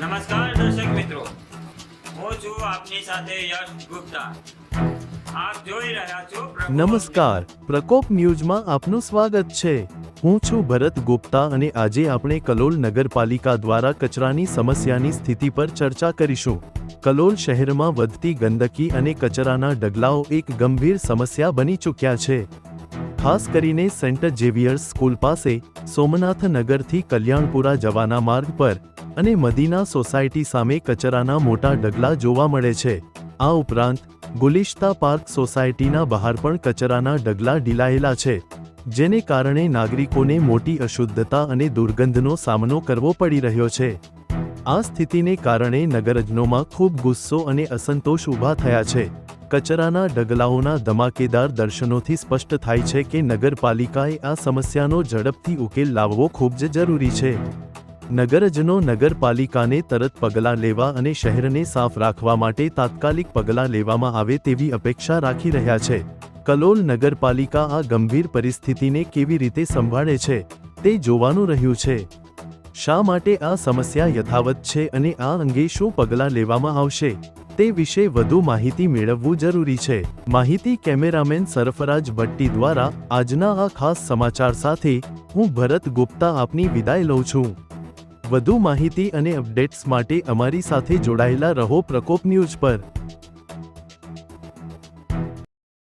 નમસ્કાર દર્શક મિત્રો. હું છું આપની સાથે યશ ગુપ્તા. આપ જોઈ રહ્યા છો નમસ્કાર. પ્રકોપ ન્યૂઝમાં આપનું સ્વાગત છે. હું છું ભરત ગુપ્તા અને આજે આપણે કલોલ નગરપાલિકા દ્વારા કચરાની સમસ્યાની સ્થિતિ પર ચર્ચા કરીશું. કલોલ શહેરમાં વધતી ગંદકી અને કચરાના ડગલાઓ એક ગંભીર સમસ્યા બની ચૂક્યા છે. ખાસ કરીને સેન્ટ ઝેવિયર્સ સ્કૂલ પાસે સોમનાથ નગરથી કલ્યાણપુરા જવાના માર્ગ પર અને મદીના સોસાયટી સામે કચરાના મોટા ડગલા જોવા મળે છે. આ ઉપરાંત ગુલિશ્તા પાર્ક સોસાયટીના બહાર પણ કચરાના ઢગલા ઢીલાયેલા છે, જેને કારણે નાગરિકોને મોટી અશુદ્ધતા અને દુર્ગંધનો સામનો કરવો પડી રહ્યો છે. આ સ્થિતિને કારણે નગરજનોમાં ખૂબ ગુસ્સો અને અસંતોષ ઊભા થયા છે. કચરાના ડગલાઓના ધમાકેદાર દર્શનોથી સ્પષ્ટ થાય છે કે નગરપાલિકાએ આ સમસ્યાનો ઝડપથી ઉકેલ લાવવો ખૂબ જ જરૂરી છે. નગરજનો નગરપાલિકાને તરત પગલાં લેવા અને શહેરને સાફ રાખવા માટે તાત્કાલિક પગલાં લેવામાં આવે તેવી અપેક્ષા રાખી રહ્યા છે. કલોલ નગરપાલિકા આ ગંભીર પરિસ્થિતિને કેવી રીતે સંભાળે છે, તે જોવાનું રહ્યું છે. શા માટે આ સમસ્યા યથાવત છે અને આ અંગે શું પગલાં લેવામાં આવશે? તે વિશે વધુ માહિતી મેળવવું જરૂરી છે. માહિતી કેમેરામેન સરફરાજ ભટ્ટી દ્વારા આજના આ ખાસ સમાચાર સાથે હું ભરત ગુપ્તા આપની વિદાય લઉં છું. વધુ માહિતી અને અપડેટ્સ માટે અમારી સાથે જોડાયેલા રહો પ્રકોપ ન્યૂઝ પર.